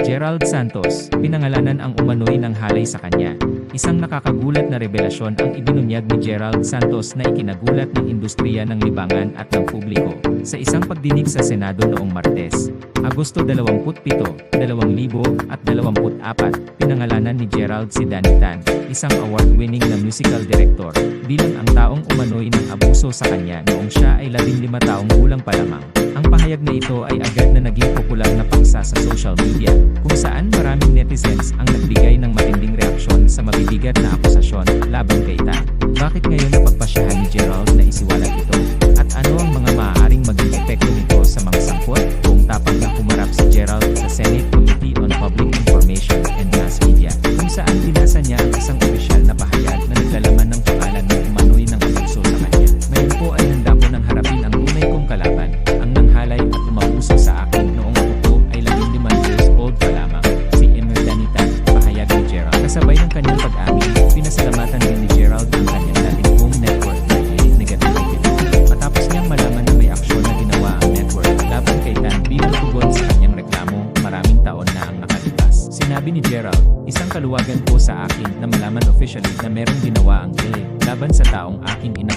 Gerald Santos, pinangalanan ang umano'y ng halay sa kanya. Isang nakakagulat na revelasyon ang ibinunyag ni Gerald Santos na ikinagulat ng industriya ng libangan at ng publiko. Sa isang pagdinig sa Senado noong Martes, Agosto 27, 2024, pinangalanan ni Gerald si Danny Tan, isang award-winning na musical director, bilang ang taong umano'y ng abuso sa kanya noong siya ay 15 taong gulang pa lamang. Ang pahayag na ito ay agad na naging popular na sa social media, kung saan maraming netizens ang nagbigay ng matinding reaksyon sa mabibigat na akusasyon laban kay Tan. Bakit ngayon napagpasyahan ni Gerald na isiwalat ito? At ano ang mga maaaring ng pag-amin, pinasalamatan din ni Gerald ang kanyang dating home network na Elite Negativity. Matapos niyang malaman na may aksyon na ginawa ang network laban kay Tan bilang sa kanyang reklamo, maraming taon na ang nakalipas. Sinabi ni Gerald, isang kaluwagan po sa akin na malaman officially na merong ginawa ang Elite laban sa taong aking inakusahan,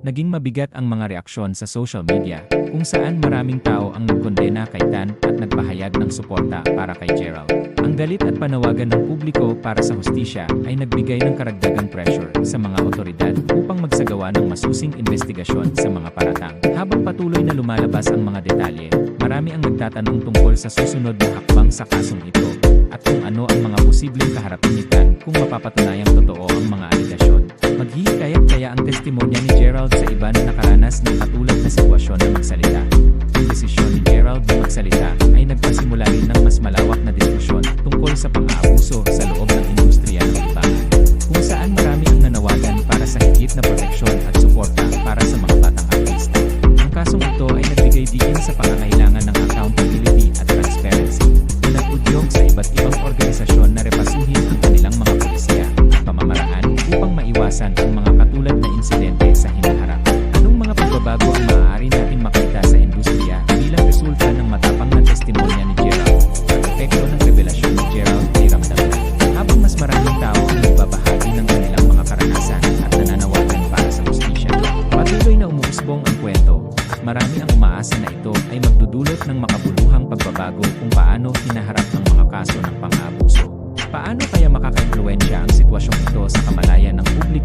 naging mabigat ang mga reaksyon sa social media, kung saan maraming tao ang nagkondena kay Dan at nagpahayag ng suporta para kay Gerald. Ang galit at panawagan ng publiko para sa hustisya ay nagbigay ng karagdagang pressure sa mga otoridad upang magsagawa ng masusing investigasyon sa mga paratang. Habang patuloy na lumalabas ang mga detalye, marami ang nagtatanong tungkol sa susunod na hakbang sa kasong ito at kung ano ang mga posibleng kaharapin ni Dan kung mapapatunayang totoo ni Gerald sa iba na nakaranas ng katulad na sitwasyon na magsalita. Ang desisyon ni Gerald na magsalita ay nagpasimula rin ng mas malawak na diskusyon tungkol sa pang-aabuso sa loob ng industriya ng libangan. Kung saan marami ang nanawagan para sa higit na proteksyon at suporta para sa mga batang artista. Ang kasong ito ay nagbigay diin sa pangangailangan ng maraming tao ang nagbabahagi ng kanilang mga karanasan at nananawagan para sa justisya, patuloy na umuusbong ang kwento marami ang umaasa na ito ay magdudulot ng makabuluhang pagbabago kung paano hinaharap ang mga kaso ng pang-aabuso. Paano kaya makaka-impluensya ang sitwasyong ito sa kamalayan ng publiko